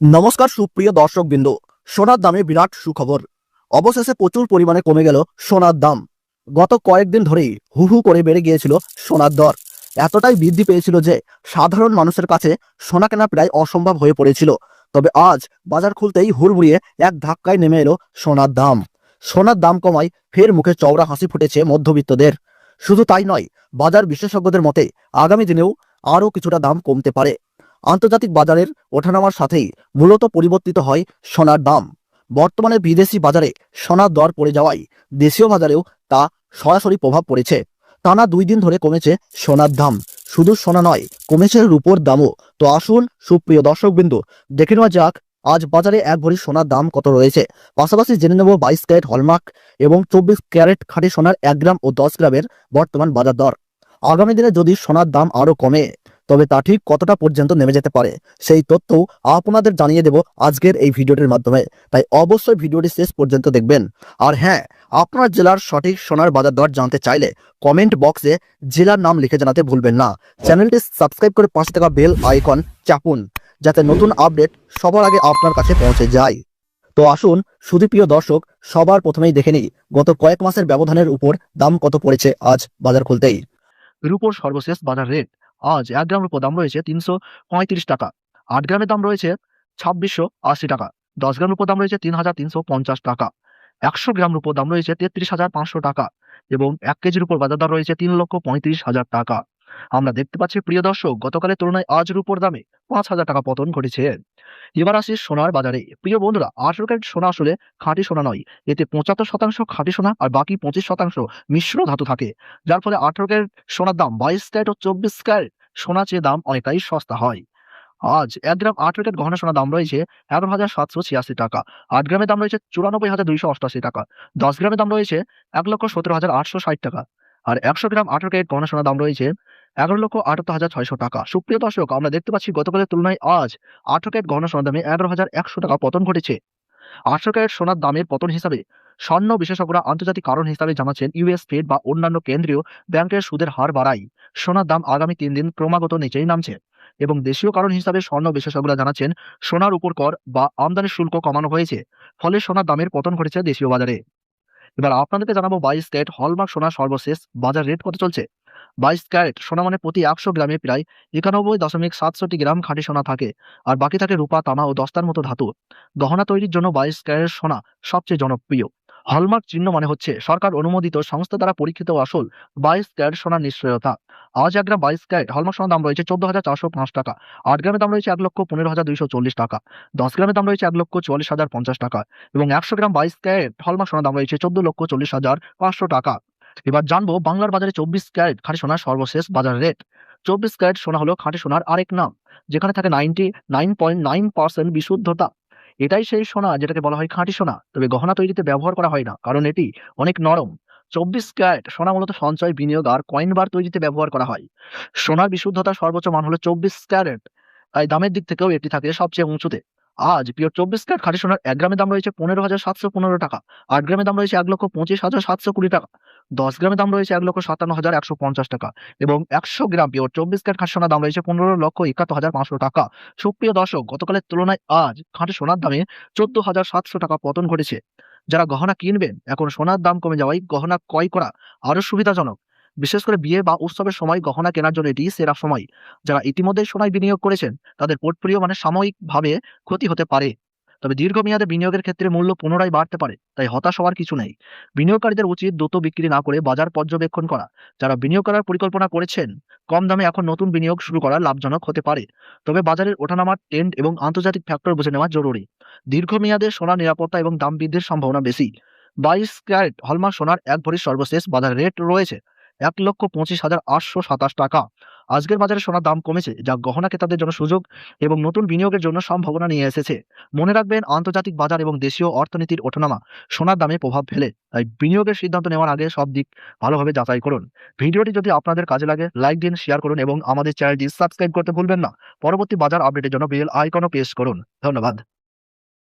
নমস্কার সুপ্রিয় দর্শক বিন্দু সোনার দামে বিরাট সুখবর। অবশেষে প্রচুর পরিমাণে কমে গেল সোনার দাম। গত কয়েকদিন ধরেই হু হু করে বেড়ে গিয়েছিল সোনার দর। এতটাই বৃদ্ধি পেয়েছিল যে সাধারণ মানুষের কাছে সোনা কেনা প্রায় অসম্ভব হয়ে পড়েছিল। তবে আজ বাজার খুলতেই হুড়মুড়িয়ে এক ধাক্কায় নেমে এলো সোনার দাম। সোনার দাম কমায় ফের মুখে চওড়া হাসি ফুটেছে মধ্যবিত্তদের। শুধু তাই নয়, বাজার বিশেষজ্ঞদের মতে আগামী দিনেও আরও কিছুটা দাম কমতে পারে। আন্তর্জাতিক বাজারের ওঠানামার সাথেই মূলত পরিবর্তিত হয় সোনার দাম। বর্তমানে বিদেশি বাজারে সোনার দর পড়ে যাওয়ায় দেশীয় বাজারেও তা সরাসরি প্রভাব পড়েছে। টানা দুই দিন ধরে কমেছে সোনার দাম। শুধু সোনা নয়, কমেছে রূপোর দামও। তো আসুন সুপ্রিয় দর্শকবিন্দু, দেখে নেওয়া যাক, আজ বাজারে এক ভরি সোনার দাম কত রয়েছে। পাশাপাশি জেনে নেব বাইশ ক্যারেট হলমার্ক এবং চব্বিশ ক্যারেট খাঁটি সোনার এক গ্রাম ও দশ গ্রামের বর্তমান বাজার দর। আগামী দিনে যদি সোনার দাম আরও কমে তবে তা ঠিক কতটা পর্যন্ত নেমে যেতে পারে, সেই তথ্যও আপনাদের জানিয়ে দেব আজকের এই ভিডিওটির মাধ্যমে। তাই অবশ্যই ভিডিওটি শেষ পর্যন্ত দেখবেন। আর হ্যাঁ আপনার জেলার সঠিক সোনার বাজার দর জানতে চাইলে কমেন্ট বক্সে জেলার নাম লিখে জানাতে ভুলবেন না। চ্যানেলটি সাবস্ক্রাইব করে পাঁচ টাকা বেল আইকন চাপুন, যাতে নতুন আপডেট সবার আগে আপনার কাছে পৌঁছে যায়। তো আসুন, সুদীপ্রিয় দর্শক, সবার প্রথমেই দেখে নিই, গত কয়েক মাসের ব্যবধানের উপর দাম কত পড়েছে আজ বাজার খুলতেই? রুপোর সর্বশেষ বাজার রেট আজ এক গ্রাম রুপো দাম রয়েছে তিনশো পঁয়ত্রিশ টাকা, আট গ্রামের দাম রয়েছে ছাব্বিশশো আশি টাকা, দশ গ্রাম রুপোর দাম রয়েছে তিন হাজার তিনশো পঞ্চাশ টাকা, একশো গ্রাম রুপোর দাম রয়েছে তেত্রিশ হাজার পাঁচশো টাকা এবং এক কেজির উপর বাজার দর রয়েছে তিন লক্ষ পঁয়ত্রিশ হাজার টাকা। আমরা দেখতে পাচ্ছি, প্রিয় দর্শক, গতকালের তুলনায় আজ রুপোর দামে পাঁচ হাজার টাকা পতন ঘটেছে। এবার আসি সোনার বাজারে। প্রিয় বন্ধুরা, আঠেরো ক্যারেট সোনা আসলে খাঁটি সোনা নয়, এতে পঁচাত্তর শতাংশ খাঁটি সোনা আর বাকি পঁচিশ শতাংশ মিশ্র ধাতু থাকে। যার ফলে আঠেরো ক্যারেট সোনার দাম বাইশ ক্যারেট ও চব্বিশ ক্যারেট সোনা চেয়ে দাম অনেকটাই সস্তা হয়। আজ এক গ্রাম আট ক্যারেট গহনা সোনার দাম রয়েছে এগারো হাজার সাতশো ছিয়াশি টাকা। আট গ্রামের দাম রয়েছে চুরানব্বই হাজার দুইশো অষ্টআশি টাকা। দশ গ্রামের দাম রয়েছে এক লক্ষ সতেরো হাজার আটশো ষাট টাকা। আর একশো গ্রাম আঠেরো ক্যারেট গহনা সোনার দাম রয়েছে এগারো লক্ষ আটাত্তর হাজার ছয়শো টাকা। সুপ্রিয় দর্শক, আমরা দেখতে পাচ্ছি গতকালের তুলনায় আজ আঠেরো ক্যারেট গহনা সোনার দামে এগারো হাজার একশো টাকা পতন ঘটেছে। আঠেরো ক্যারেট সোনার দামের পতন হিসাবে স্বর্ণ বিশেষজ্ঞরা আন্তর্জাতিক কারণ হিসাবে জানাচ্ছেন ইউএস ফেড বা অন্যান্য কেন্দ্রীয় ব্যাংকের সুদের হার বাড়ায়। সোনার দাম আগামী তিন দিন ক্রমাগত নিচেই নামছে এবং দেশীয় কারণ হিসাবে স্বর্ণ বিশেষজ্ঞরা জানাচ্ছেন সোনার উপর কর বা আমদানি শুল্ক কমানো হয়েছে, ফলে সোনার দামের পতন ঘটেছে দেশীয় বাজারে। এবার আপনাদেরকে জানাব বাইশ ক্যারেট হলমার্ক সোনার সর্বশেষ বাজার রেট কত চলছে? বাইশ ক্যারেট সোনা মানে প্রতি একশো গ্রামে প্রায় একানব্বই দশমিক সাতষট্টি গ্রাম খাঁটি সোনা থাকে আর বাকি থাকে রূপা, তামা ও দস্তার মতো ধাতু। গহনা তৈরির জন্য বাইশ ক্যারেট সোনা সবচেয়ে জনপ্রিয়। হলমার্ক চিহ্ন মানে হচ্ছে সরকার অনুমোদিত সংস্থা দ্বারা পরীক্ষিত আসল বাইশ ক্যারেট সোনার নিশ্চয়তা। আজ এক গ্রাম বাইশ ক্যারেট হলমার্ক সোনার দাম রয়েছে চোদ্দ হাজার চারশো পাঁচ টাকা, আট গ্রামের দাম রয়েছে এক লক্ষ পনেরো হাজার দুইশো চল্লিশ টাকা, দশ গ্রামের দাম রয়েছে এক লক্ষ চুয়াল্লিশ হাজার পঞ্চাশ টাকা এবং একশো গ্রাম বাইশ ক্যারেট হলমার্ক সোনার দাম রয়েছে চোদ্দ লক্ষ চল্লিশ হাজার পাঁচশো টাকা। এবার জানব বাংলার বাজারে চব্বিশ ক্যারেট খাঁটি সোনার সর্বশেষ বাজার রেট। চব্বিশ ক্যারেট সোনা হলো খাঁটি সোনার আরেক নাম, যেখানে থাকে ninety nine point nine percent বিশুদ্ধতা। এটাই সেই সোনা যেটাকে বলা হয় খাঁটি সোনা। তবে গহনা তৈরিতে ব্যবহার করা হয় না, কারণ এটি অনেক নরম। চব্বিশ ক্যারেট সোনা মূলত সঞ্চয়, বিনিয়োগ আর কয়েন বার তৈরিতে ব্যবহার করা হয়। সোনার বিশুদ্ধতার সর্বোচ্চ মান হলো চব্বিশ ক্যারেট। তাই দামের দিক থেকেও এটি থাকে সবচেয়ে উঁচুতে। আজ পিওর চব্বিশ ক্যারেট খাঁটি সোনার এক গ্রামের দাম রয়েছে পনেরো হাজার সাতশো পনেরো টাকা, আট গ্রামের দাম রয়েছে এক লক্ষ পঁচিশ হাজার সাতশো কুড়ি টাকা, দশ গ্রামের দাম রয়েছে এক লক্ষ সাতান্ন হাজার একশো পঞ্চাশ টাকা এবং একশো গ্রাম পিওর চব্বিশ ক্যারেট খাঁটি সোনার দাম রয়েছে পনেরো লক্ষ একাত্তর হাজার পাঁচশো টাকা। সুপ্রিয় দর্শক, গতকালের তুলনায় আজ খাঁটি সোনার দামে চোদ্দ হাজার সাতশো টাকা পতন ঘটেছে। যারা গহনা কিনবেন, এখন সোনার দাম কমে যাওয়ায় গহনা ক্রয় করা আরও সুবিধাজনক। বিশেষ করে বিয়ে বা উৎসবের সময় গহনা কেনার জন্য এটি সেরা সময়। যারা ইতিমধ্যে সোনায় বিনিয়োগ করেছেন, তাদের পোর্টফোলিও মানে সাময়িকভাবে ক্ষতি হতে পারে। তবে দীর্ঘমেয়াদে বিনিয়োগের ক্ষেত্রে মূল্য পুনরায় বাড়তে পারে, তাই হতাশ হওয়ার কিছু নেই। বিনিয়োগকারীদের উচিত দ্রুত বিক্রি না করে বাজার পর্যবেক্ষণ করা। যারা বিনিয়োগ করার পরিকল্পনা করেছেন, কম দামে এখন নতুন বিনিয়োগ শুরু করা লাভজনক হতে পারে। তবে বাজারের ওঠানামার ট্রেন্ড এবং আন্তর্জাতিক ফ্যাক্টর বুঝে নেওয়া জরুরি। দীর্ঘমেয়াদে সোনা নিরাপত্তা এবং দাম বৃদ্ধির সম্ভাবনা বেশি। বাইশ ক্যারেট হলমার্ক সোনার এক ভরির সর্বশেষ বাজার রেট রয়েছে। এক লক্ষ পঁচিশ হাজার আটশো সাতাশ টাকা। আজকের বাজারে সোনার দাম কমেছে, যা গহনা ক্রেতাদের জন্য সুযোগ এবং নতুন বিনিয়োগের জন্য সম্ভাবনা নিয়ে এসেছে। মনে রাখবেন, আন্তর্জাতিক বাজার এবং দেশীয় অর্থনীতির ওঠানামা সোনার দামে প্রভাব ফেলে, তাই বিনিয়োগের সিদ্ধান্ত নেওয়ার আগে সব দিক ভালোভাবে যাচাই করুন। ভিডিওটি যদি আপনাদের কাজে লাগে, লাইক দিন শেয়ার করুন এবং আমাদের চ্যানেলটি সাবস্ক্রাইব করতে ভুলবেন না। পরবর্তী বাজার আপডেটের জন্য বেল আইকনও প্রেস করুন। ধন্যবাদ।